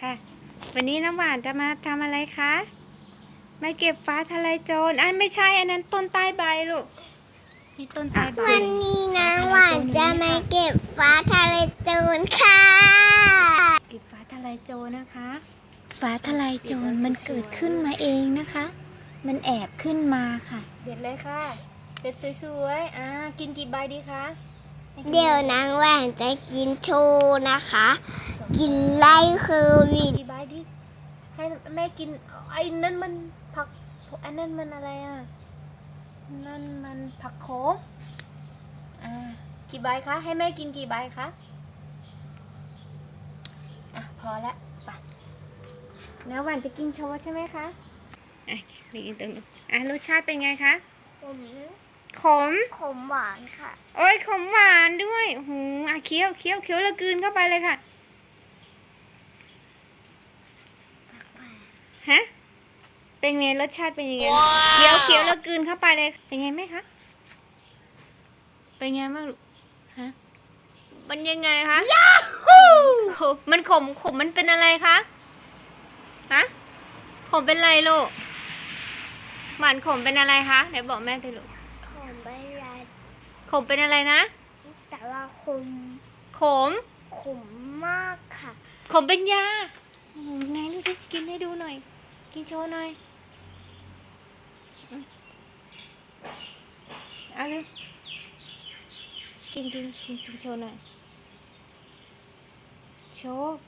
ค่ะ วันนี้น้ำหวานจะมาทำอะไรคะมาเก็บฟ้าทะลายโจรอันไม่ใช่อันนั้นต้นใต้ใบลูกนี่ต้นใต้ใบวันนี้นะหวานจะมาเก็บฟ้าทะเลจูนค่ะ เก็บฟ้าทะลายโจรนะคะ ฟ้าทะลายโจรมันเกิดขึ้นมาเองนะคะ มันแอบขึ้นมาค่ะ เด็ดเลยค่ะ เด็ดสวยๆอ่ากินกี่ใบดีคะเดี๋ยวนางแหวนจะกินโชว์นะคะ กินไล่โควิดกี่ใบดิให้แม่กินไอ้นั่นมันผักไอ้นั่นมันอะไรอะนั่นมันผักโขมอ่ากี่ใบคะ ให้แม่กินกี่ใบคะ อะ พอละไปแล้วหวานจะกินโชว์ใช่ไหมคะอะกินตรงนู้นอะรสชาติเป็นไงคะ ขม ขม ขมหวานค่ะ โอ้ยขมหวานด้วยโอ้โหอะเคี้ยวเคี้ยวเคี้ยวแล้วกลืนเข้าไปเลยค่ะฮะ เป็นไงรสชาติเป็นยังไงเคี้ยวเคี้ยวแล้วกลืนเข้าไปเลย เป็นไงไหมคะเป็นไงบ้างลูกฮะมันยังไงคะยาฮูมันขมขมมันเป็นอะไรคะฮะขมเป็นอะไรลูกหวานขมเป็นอะไรคะเดี๋ยวบอกแม่ทีลูกขมใบลาขมเป็นอะไรนะ แต่ว่าขมขมขมมากค่ะ ขมเป็นยาโอ้โหไหนดูสิกินให้ดูหน่อย กินโชว์หน่อยอืม เอาเลยกินกินกินกินโชว์หน่อย โชว์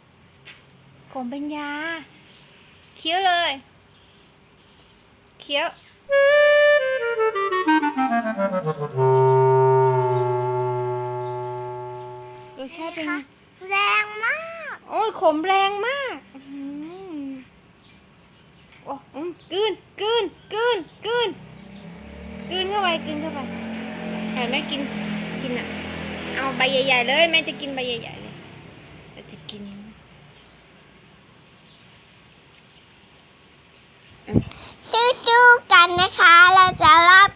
ขมเป็นยา เคี้ยวเลย เคี้ยวรสชาติเป็นไงแรงมาก โอ้ยขมแรงมากอื้อหือโอ้อืมกืนกืนกืนกืนกืนเข้าไปกืนเข้าไปแต่แม่กินกินอะ เอาใบใหญ่ ๆ เลยแม่จะกินใบใหญ่ๆเลยเราจะกินสู้ๆกันนะคะ เราจะรอบ